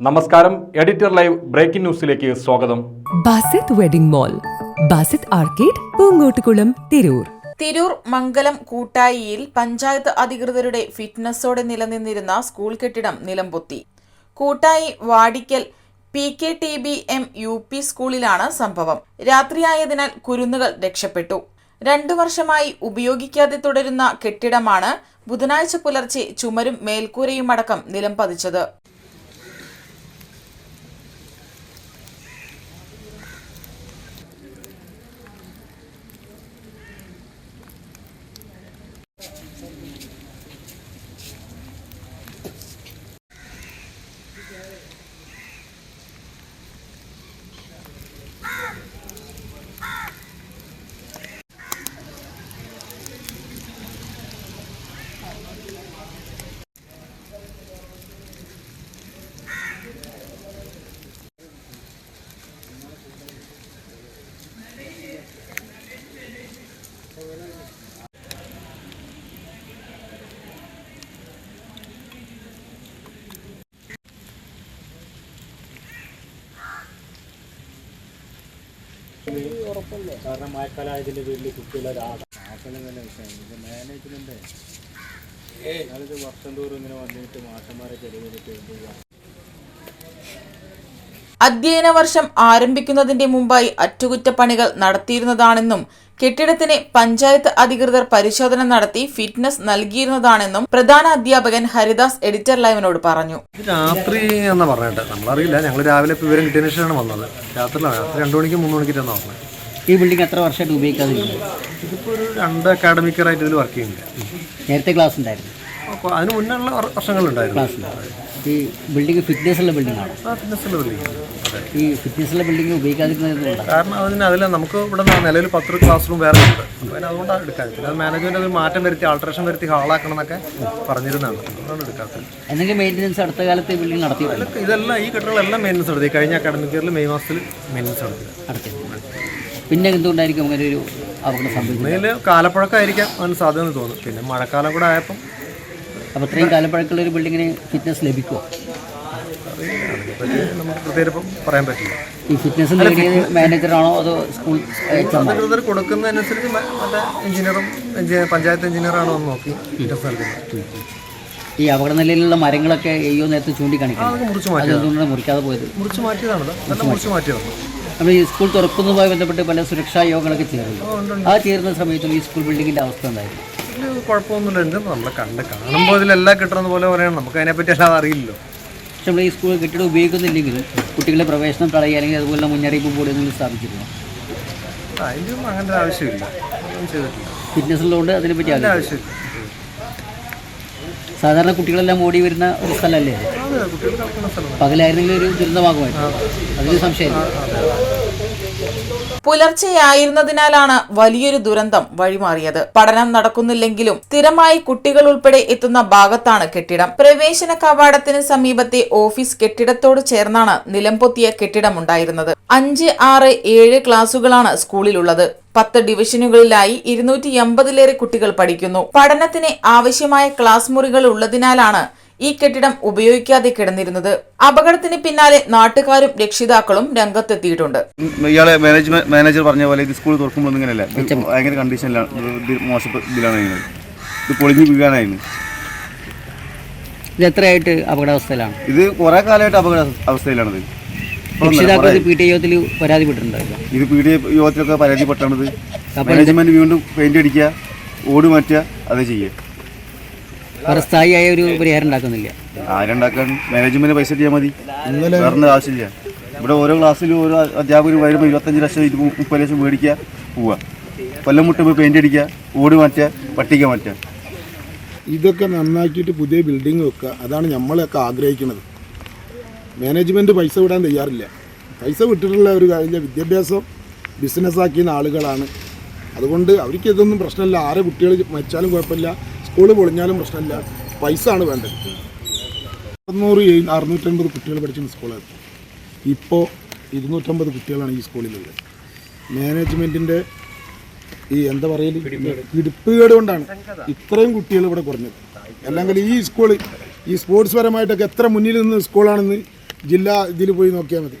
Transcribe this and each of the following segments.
നമസ്കാരം editor live breaking ന്യൂസിലേക്ക് സ്വാഗതം. Basith wedding mall Basith arcade Poonkottukulam Tirur. Tirur Mangalam കൂട്ടായിയിൽ panchayat അധികൃതരുടെ ഫിറ്റ്നസോടെ നിലനിന്നിരുന്ന സ്കൂൾ കെട്ടിടം നിലംപൊത്തി. Koottayi Vadikkal P K T B M U P സ്കൂളിലാണ് സംഭവം. രാത്രിയായതിനാൽ കുരുന്നുകൾ രക്ഷപ്പെട്ടു. രണ്ടു വർഷമായി ഉപയോഗിക്കാതെ തുടരുന്ന കെട്ടിടമാണ് ബുധനാഴ്ച പുലർച്ചെ ചുമരും മേൽക്കൂരയുമടക്കം നിലം പതിച്ചത്. കാരണം മഴക്കാലമായതിന്റെ പേരിൽ കുട്ടികളെ മാസങ്ങളും തന്നെ വിഷയമാണ് ഇത് വർഷം തോറും ഇങ്ങനെ വന്നിട്ട് മാഷന്മാരെ ചെലവിലിട്ട് അധ്യയന വർഷം ആരംഭിക്കുന്നതിന്റെ മുമ്പായി അറ്റകുറ്റപ്പണികൾ നടത്തിയിരുന്നതാണെന്നും കെട്ടിടത്തിന് പഞ്ചായത്ത് അധികൃതർ പരിശോധന നടത്തി ഫിറ്റ്നസ് നൽകിയിരുന്നതാണെന്നും പ്രധാന അധ്യാപകൻ ഹരിദാസ് എഡിറ്റർ ലൈവിനോട് പറഞ്ഞു. രാത്രി എന്ന് പറഞ്ഞിട്ട്. നമ്മളറിയില്ല. ഞങ്ങൾ രാവിലെ വിവരം കിട്ടിയതിന് ശേഷമാണ് വന്നത്. രാത്രി രണ്ടു മണിക്ക് മൂന്ന് മണിക്കിട്ടാണ് പറഞ്ഞത് ഈ ബിൽഡിംഗ് എത്ര വർഷമായിട്ട് ഉപയോഗിക്കാതെ ഇതിപ്പോൾ ഒരു രണ്ട് അക്കാഡമിക്കറായിട്ട് ഇതിൽ വർക്ക് ചെയ്യുന്നില്ല നേരത്തെ ക്ലാസ് ഉണ്ടായിരുന്നു. അപ്പോൾ അതിന് മുന്നേ ഉള്ള വർഷങ്ങളുണ്ടായിരുന്നു. ക്ലാസ് ഉണ്ടായിരുന്നു. ഈ ബിൽഡിംഗ് ഫിറ്റ്നസ് ഉള്ള ബിൽഡിംഗ് ആണ്? ഫിറ്റ്നസ് ബിൽഡിംഗ് ഈ ഫിറ്റ്നസ് ഉള്ള ബിൽഡിംഗ് ഉപയോഗിക്കാതിരുന്നത് കാരണം അതിന് അതിൽ നമുക്ക് ഇവിടെ നിലവിൽ പത്ത് ക്ലാസ് റൂം വേറെ ഉണ്ട്. അപ്പോൾ അതിന് അതുകൊണ്ടാണ് എടുക്കാൻ മാനേജ്മെന്റ് അത് മാറ്റം വരുത്തി ആൾട്രേഷൻ വരുത്തി ഹാളാക്കണം എന്നൊക്കെ പറഞ്ഞിരുന്നതാണ്. അതുകൊണ്ടാണ് എടുക്കാത്തത്. എന്തെങ്കിലും മെയിന്റനൻസ് അടുത്ത കാലത്ത് ഈ ബിൽഡിംഗ് നടത്തി ഇതെല്ലാം ഈ കെട്ടുകളെല്ലാം മെയിന്റനൻസ് നടത്തി. കഴിഞ്ഞ അക്കാഡമിക് ഇയറിൽ മെയ് മാസത്തിൽ മെയിന്റനൻസ് നടത്തി. നടത്തിയിട്ടുണ്ട് പിന്നെ എന്തുകൊണ്ടായിരിക്കും അങ്ങനെ ഒരു അപകടം സംഭവിക്കുന്നത്? കാലപ്പഴക്കമായിരിക്കാം അതിന് സാധ്യത തോന്നുന്നു. പിന്നെ മഴക്കാലം കൂടെ ആയപ്പം അപ്പോൾ ഇത്രയും കാലപ്പഴക്കമുള്ള ഒരു ബിൽഡിങ്ങിന് ഫിറ്റ്നസ് ലഭിക്കുമോ പറയാൻ പറ്റില്ല ഈ ഫിറ്റ്നസ് മാനേജറാണോ അതോ സ്കൂൾ അധികൃതർ കൊടുക്കുന്നതനുസരിച്ച് മറ്റേ എഞ്ചിനീയറും പഞ്ചായത്ത് എഞ്ചിനീയറാണോ എന്ന് നോക്കി ഈ അപകട നിലയിലുള്ള മരങ്ങളൊക്കെ എയ്യോ നേരത്തെ ചൂണ്ടിക്കാണിക്കണം. അതെന്തുകൊണ്ടാണ് മുറിക്കാതെ പോയത്? മുറിച്ച് മാറ്റിയതാണ് മുറിച്ച് മാറ്റിയതാണ്. നമ്മൾ ഈ സ്കൂൾ തുറക്കുന്നതുമായി ബന്ധപ്പെട്ട് പല സുരക്ഷാ യോഗങ്ങളൊക്കെ ചേരുന്നു ആ ചേരുന്ന സമയത്തും ഈ സ്കൂൾ ബിൽഡിങ്ങിന്റെ അവസ്ഥ എന്തായിരുന്നു? ഇതിൽ കുഴപ്പമൊന്നുമില്ല. എന്ത് നമ്മളെ കണ്ട് കാണുമ്പോൾ ഇതിലെല്ലാം കിട്ടുന്ന പോലെ പറയണം. നമുക്ക് അതിനെപ്പറ്റി എല്ലാം അറിയില്ലല്ലോ. പക്ഷെ നമ്മൾ ഈ സ്കൂൾ കെട്ടിടം ഉപയോഗിക്കുന്നില്ലെങ്കിൽ കുട്ടികളുടെ പ്രവേശനം തടയുക അല്ലെങ്കിൽ അതുപോലെ മുന്നറിയിപ്പ് ബോർഡ് എന്തെങ്കിലും സ്ഥാപിച്ചിരുന്നു. അതിന്റെ ഒന്നും അങ്ങനെ ഒരു ആവശ്യമില്ല ചെയ്തിട്ടില്ല. ഫിറ്റ്നസ് ഉള്ളതുകൊണ്ട് അതിനെപ്പറ്റി ആവശ്യമില്ല. സാധാരണ കുട്ടികളെല്ലാം ഓടി വരുന്ന ഒരു സ്ഥലമല്ലേ? പകലായിരുന്നെങ്കിൽ ഒരു ദുരന്തമാകുമായിരുന്നു അതിന് സംശയമില്ല. പുലർച്ചെയായിരുന്നതിനാലാണ് വലിയൊരു ദുരന്തം വഴിമാറിയത്. പഠനം നടക്കുന്നില്ലെങ്കിലും സ്ഥിരമായി കുട്ടികൾ ഉൾപ്പെടെ എത്തുന്ന ഭാഗത്താണ് കെട്ടിടം. പ്രവേശന കവാടത്തിന് സമീപത്തെ ഓഫീസ് കെട്ടിടത്തോട് ചേർന്നാണ് നിലംപൊത്തിയ കെട്ടിടമുണ്ടായിരുന്നത്. അഞ്ച് ആറ് ഏഴ് ക്ലാസുകളാണ് സ്കൂളിലുള്ളത്. പത്ത് ഡിവിഷനുകളിലായി ഇരുന്നൂറ്റി എൺപതിലേറെ കുട്ടികൾ പഠിക്കുന്നു. പഠനത്തിന് ആവശ്യമായ ക്ലാസ് മുറികൾ ഉള്ളതിനാലാണ് ഈ കെട്ടിടം ഉപയോഗിക്കാതെ കിടന്നിരുന്നത്. അപകടത്തിന് പിന്നാലെ നാട്ടുകാരും രക്ഷിതാക്കളും രംഗത്തെത്തിയിട്ടുണ്ട്. ഇയാളെ മാനേജ്മെന്റ് മാനേജർ പറഞ്ഞ പോലെ ഇത് സ്കൂൾ തുറക്കുമ്പോൾ ഇങ്ങനെയല്ല. ഭയങ്കര കണ്ടീഷനിലാണ് ഇത് മോശം ഇതിലാണ് ഇത് പൊളിഞ്ഞു വീഴാനായിരുന്നു. ഇത് എത്രയായിട്ട് അപകടാവസ്ഥയിലാണ്? ഇത് കുറെ കാലമായിട്ട് അപകട അവസ്ഥയിലാണ് ഇപ്പം രക്ഷിതാക്കൾ കുറേ- പി ടി യോഗത്തിൽ പരാതിപ്പെട്ടിട്ടുണ്ടായിരുന്നു ഇത് പി ഡി യോഗത്തിലൊക്കെ പരാതിപ്പെട്ടത് മാനേജ്മെന്റ് വീണ്ടും പെയിന്റ് അടിക്കുക ഓട് മാറ്റുക അത് ചെയ്യുക. വേറെ സ്ഥായിയായ ഒരു പരിഹാരം ഉണ്ടാക്കുന്നില്ല. ആരുണ്ടാക്കാൻ മാനേജ്മെന്റ് പൈസ ചെയ്യാൻ മതി. വേറെ ആവശ്യമില്ല. ഇവിടെ ഓരോ ക്ലാസ്സിലും ഓരോ അധ്യാപകർ വരുമ്പോൾ ഇരുപത്തഞ്ച് ലക്ഷം ഇരുപത് മുപ്പത് ലക്ഷം മേടിക്കുക പോവുക. കൊല്ലം മുട്ടുമ്പോൾ പെയിന്റ് അടിക്കുക ഓട് മാറ്റുക പട്ടിക മാറ്റുക. ഇതൊക്കെ നന്നാക്കിയിട്ട് പുതിയ ബിൽഡിംഗ് വെക്കുക. അതാണ് നമ്മളൊക്കെ ആഗ്രഹിക്കുന്നത്. മാനേജ്മെന്റ് പൈസ വിടാൻ തയ്യാറില്ല. പൈസ വിട്ടിട്ടുള്ള ഒരു കാര്യമില്ല വിദ്യാഭ്യാസം ബിസിനസ് ആക്കിയ ആളുകളാണ്. അതുകൊണ്ട് അവർക്ക് ഇതൊന്നും പ്രശ്നമില്ല. ആരെ കുട്ടികൾ മരിച്ചാലും കുഴപ്പമില്ല. സ്കൂൾ പൊളിഞ്ഞാലും പ്രശ്നമില്ല. പൈസ ആണ് വേണ്ടത്. അറുന്നൂറ് അറുന്നൂറ്റമ്പത് കുട്ടികൾ പഠിച്ചിരുന്ന സ്കൂളായിരുന്നു ഇപ്പോൾ ഇരുന്നൂറ്റമ്പത് കുട്ടികളാണ് ഈ സ്കൂളിലുള്ളത്. മാനേജ്മെന്റിന്റെ ഈ എന്താ പറയൽ? പിടിപ്പുകേട് കൊണ്ടാണ് ഇത്രയും കുട്ടികൾ ഇവിടെ കുറഞ്ഞത്. അല്ലെങ്കിൽ ഈ സ്കൂൾ ഈ സ്പോർട്സ് പരമായിട്ടൊക്കെ എത്ര മുന്നിൽ നിന്ന് സ്കൂളാണെന്ന് ജില്ലാ ഇതിൽ പോയി നോക്കിയാൽ മതി.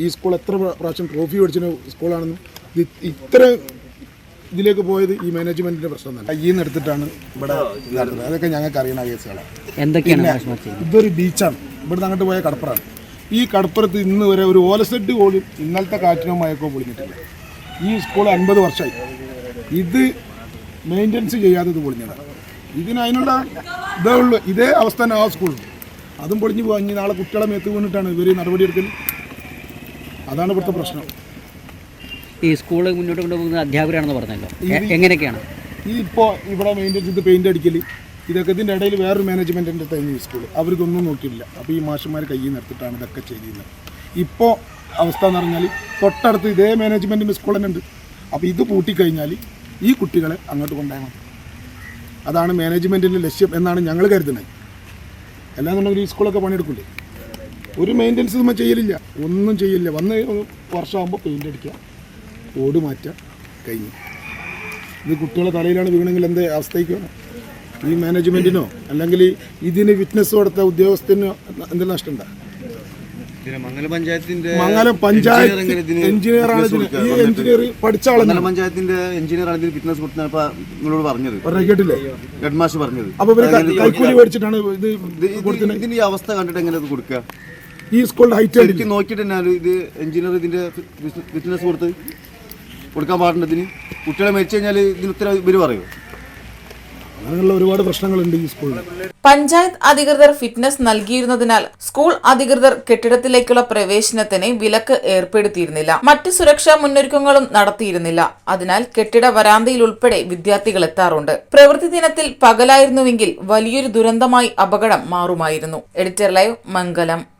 ഈ സ്കൂൾ എത്ര പ്ര- പ്രാവശ്യം ട്രോഫി പഠിച്ചിരുന്ന സ്കൂളാണെന്ന് ഇത് ഇത്ര ഇതിലേക്ക് പോയത് ഈ മാനേജ്മെന്റിന്റെ പ്രശ്നം തന്നെ ഈ എടുത്തിട്ടാണ് ഇവിടെ നടത്തുന്നത് അതൊക്കെ ഞങ്ങൾക്ക് അറിയുന്ന കേസുകളാണ്. എന്തൊക്കെയാണ് ഇതൊരു ബീച്ചാണ് ഇവിടുന്ന് അങ്ങോട്ട് പോയ കടപ്പുറമാണ്. ഈ കടപ്പുറത്ത് ഇന്ന് വരെ ഒരു ഓലസെഡ് പോലും ഇന്നലത്തെ കാറ്റിനോ മയക്കോ പൊളിഞ്ഞിട്ടില്ല. ഈ സ്കൂൾ അൻപത് വർഷമായി. ഇത് മെയിന്റനൻസ് ചെയ്യാതെ ഇത് പൊളിഞ്ഞതാണ് ഇതിന് അതിനുള്ള ഇതേ ഉള്ളൂ. ഇതേ അവസ്ഥ തന്നെ ആ സ്കൂളിൽ അതും പൊളിഞ്ഞു പോകാൻ ഇനി നാളെ കുട്ടികളെ മേത്ത് വീണിട്ടാണ് ഇവർ നടപടിയെടുക്കൽ അതാണ് ഇവിടുത്തെ പ്രശ്നം. ഈ സ്കൂൾ മുന്നോട്ട് കൊണ്ടുപോകുന്ന അധ്യാപകരാണെന്ന് പറഞ്ഞല്ലോ. എങ്ങനെയൊക്കെയാണ്? ഈ ഇപ്പോൾ ഇവിടെ മെയിന്റെനൻസ് ഇത് പെയിന്റ് അടിക്കൽ ഇതൊക്കെ ഇതിന്റെ ഇടയിൽ വേറൊരു മാനേജ്മെന്റിന്റെ ഈ സ്കൂൾ അവർക്കൊന്നും നോക്കിയില്ല അപ്പോൾ ഈ മാഷന്മാർ കയ്യിൽ നിർത്തിട്ടാണ് ഇതൊക്കെ ചെയ്തിരുന്നത്. ഇപ്പോൾ അവസ്ഥ എന്ന് പറഞ്ഞാൽ തൊട്ടടുത്ത് ഇതേ മാനേജ്മെന്റിന്റെ സ്കൂൾ തന്നെ ഉണ്ട്. അപ്പോൾ ഇത് പൂട്ടിക്കഴിഞ്ഞാൽ ഈ കുട്ടികളെ അങ്ങോട്ട് കൊണ്ടുപോകണം അതാണ് മാനേജ്മെന്റിന്റെ ലക്ഷ്യം എന്നാണ് ഞങ്ങൾ കരുതുന്നത്. എല്ലാം അല്ലാന്നുണ്ടെങ്കിൽ ഈ സ്കൂളൊക്കെ പണിയെടുക്കില്ലേ ഒരു മെയിന്റനൻസ് നമ്മൾ ചെയ്യലില്ല. ഒന്നും ചെയ്യില്ല വന്ന് വർഷമാകുമ്പോൾ പെയിന്റ് അടിക്കുക. ഓട് മാറ്റാൻ കഴിഞ്ഞു. ഇത് കുട്ടികളെ തലയിലാണ് വീണെങ്കിൽ എന്ത് അവസ്ഥയ്ക്കാണ് ഈ മാനേജ്മെന്റിനോ അല്ലെങ്കിൽ ഇതിന് വിറ്റ്നസ് കൊടുത്ത ഉദ്യോഗസ്ഥനോ എന്തെങ്കിലും നഷ്ടമുണ്ടോ മംഗലം പഞ്ചായത്തിന്റെ മംഗലം പഞ്ചായത്ത് എഞ്ചിനീയർ ആണ് ഈ എഞ്ചിനീയർ പഠിച്ച ആളാണ് പഞ്ചായത്തിന്റെ എഞ്ചിനീയർ ആണ് ഇതിന് ഫിറ്റ്നസ് കൊടുത്തത് നിങ്ങളോട് പറഞ്ഞത്. കേട്ടില്ലേ? ഹെഡ് മാഷ് പറഞ്ഞത് അപ്പോൾ ഇവർ കൈക്കൂലി മേടിച്ചിട്ടാണ് ഇത് ഇത് ഇത് ഇതിന്റെ ഈ അവസ്ഥ കണ്ടിട്ട് എങ്ങനെ കൊടുക്കുക ഈ ഹൈറ്റ് നോക്കിയിട്ട് ഇത് എഞ്ചിനീയർ ഇതിന്റെ ബിസിനസ് കൊടുത്ത് കൊടുക്കാൻ പാടുണ്ട് ഇതിന്. കുട്ടികളെ മരിച്ചു കഴിഞ്ഞാൽ ഇതിന് ഉത്തരം ഇവർ പറയും. അങ്ങനെയുള്ള ഒരുപാട് പ്രശ്നങ്ങളുണ്ട് ഈ സ്കൂളിൽ. പഞ്ചായത്ത് അധികൃതർ ഫിറ്റ്നസ് നൽകിയിരുന്നതിനാൽ സ്കൂൾ അധികൃതർ കെട്ടിടത്തിലേക്കുള്ള പ്രവേശനത്തിന് വിലക്ക് ഏർപ്പെടുത്തിയിരുന്നില്ല. മറ്റ് സുരക്ഷാ മുന്നൊരുക്കങ്ങളും നടത്തിയിരുന്നില്ല. അതിനാൽ കെട്ടിട വരാന്തയിൽ ഉൾപ്പെടെ വിദ്യാർത്ഥികൾ എത്താറുണ്ട്. പ്രവൃത്തി ദിനത്തിൽ പകലായിരുന്നുവെങ്കിൽ വലിയൊരു ദുരന്തമായി അപകടം മാറുമായിരുന്നു. Editor live Mangalam.